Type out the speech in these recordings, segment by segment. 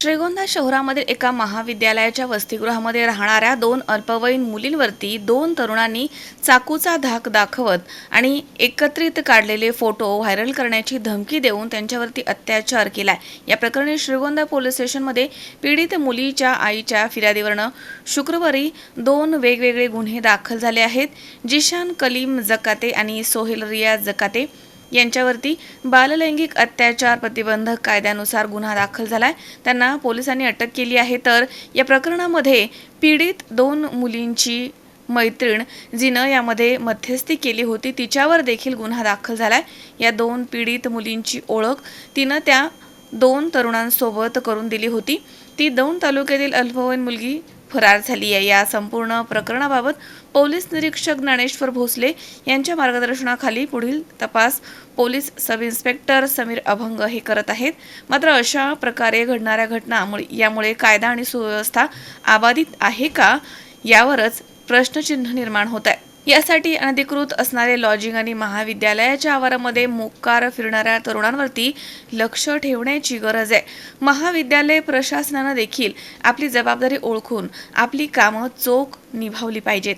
श्रीगोंदा शहरामधील एका महाविद्यालयाच्या वसतिगृहामध्ये राहणाऱ्या दोन अल्पवयीन मुलींवरती दोन तरुणांनी चाकूचा धाक दाखवत आणि एकत्रित काढलेले फोटो व्हायरल करण्याची धमकी देऊन त्यांच्यावरती अत्याचार केलाय. या प्रकरणी श्रीगोंदा पोलीस स्टेशनमध्ये पीडित मुलीच्या आईच्या फिर्यादीवरनं शुक्रवारी दोन वेगवेगळे गुन्हे दाखल झाले आहेत. जिशान कलीम जकाते आणि सोहेल रियाज जकाते यांच्यावरती बाललैंगिक अत्याचार प्रतिबंधक कायद्यानुसार गुन्हा दाखल झालाय. त्यांना पोलिसांनी अटक केली आहे. तर या प्रकरणामध्ये पीडित दोन मुलींची मैत्रीण जिनं यामध्ये मध्यस्थी केली होती तिच्यावर देखील गुन्हा दाखल झालाय. या दोन पीडित मुलींची ओळख तिनं त्या दोन तरुणांसोबत करून दिली होती. ती दौंड तालुक्यातील अल्पवयीन मुलगी फरार झाली आहे. या संपूर्ण प्रकरणाबाबत पोलीस निरीक्षक ज्ञानेश्वर भोसले यांच्या मार्गदर्शनाखाली पुढील तपास पोलीस सब इन्स्पेक्टर समीर अभंग हे करत आहेत. मात्र अशा प्रकारे घडणाऱ्या घटनामुळे यामुळे कायदा आणि सुव्यवस्था अबाधित आहे का? यावरच प्रश्नचिन्ह निर्माण होत आहे. यासाठी अनधिकृत असणारे लॉजिंग आणि महाविद्यालयाच्या आवारामध्ये मुक्कार फिरणाऱ्या तरुणांवरती लक्ष ठेवण्याची गरज आहे. महाविद्यालय प्रशासनानं देखील आपली जबाबदारी ओळखून आपली कामं चोख निभावली पाहिजेत.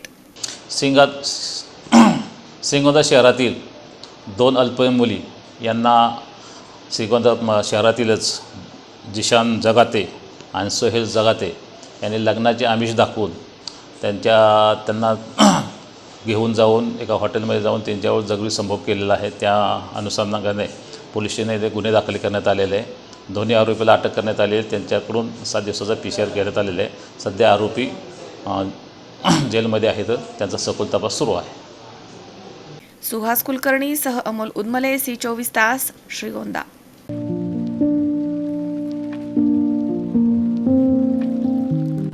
सिंगात सिंगोदा शहरातील दोन अल्पवयीन मुली यांना सिंगोदा म- शहरातीलच जिशान जगाते आणि सोहेल जगाते यांनी लग्नाचे आमिष दाखवून त्यांच्या त्यांना घेऊन जाऊन एका हॉटेलमध्ये जाऊन त्यांच्यावर जगरी संभोग केलेला आहे. त्या अनुषंगाने पोलीस स्टेशनमध्ये गुन्हे दाखल करण्यात आलेले आहे. दोन्ही आरोपीला अटक करण्यात आली आहे. त्यांच्याकडून सात दिवसाचा पी सी आर घेण्यात आलेला आहे. सध्या आरोपी जेलमध्ये आहेत. त्यांचा सखोल तपास सुरू आहे. सुहास कुलकर्णी सह अमोल उदमले सी चोवीस तास श्रीगोंदा.